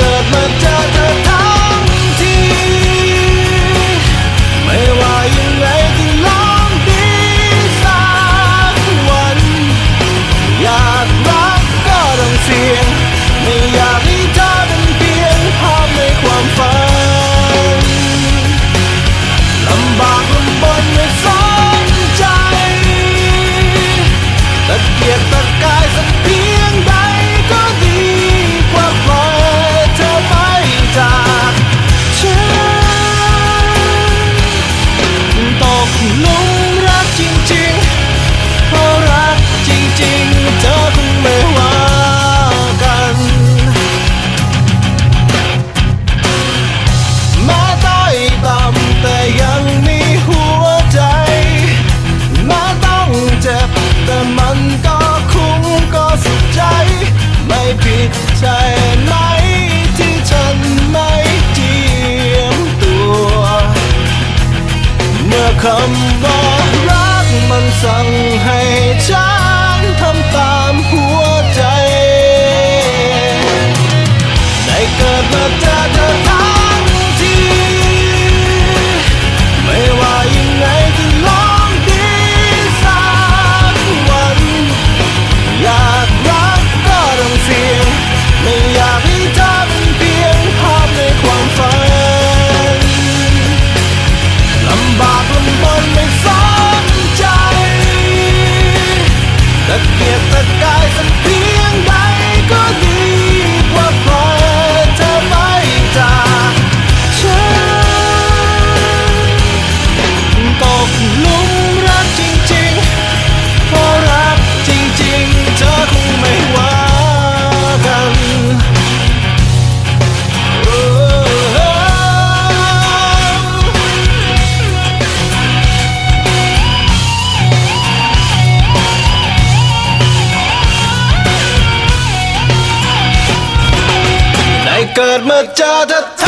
Sudmantel มันก็คุ้มก็สุขใจ ไม่ผิดใช่ไหมที่ฉันไม่เจียมตัว เมื่อคำ கர்ம சாதத்தை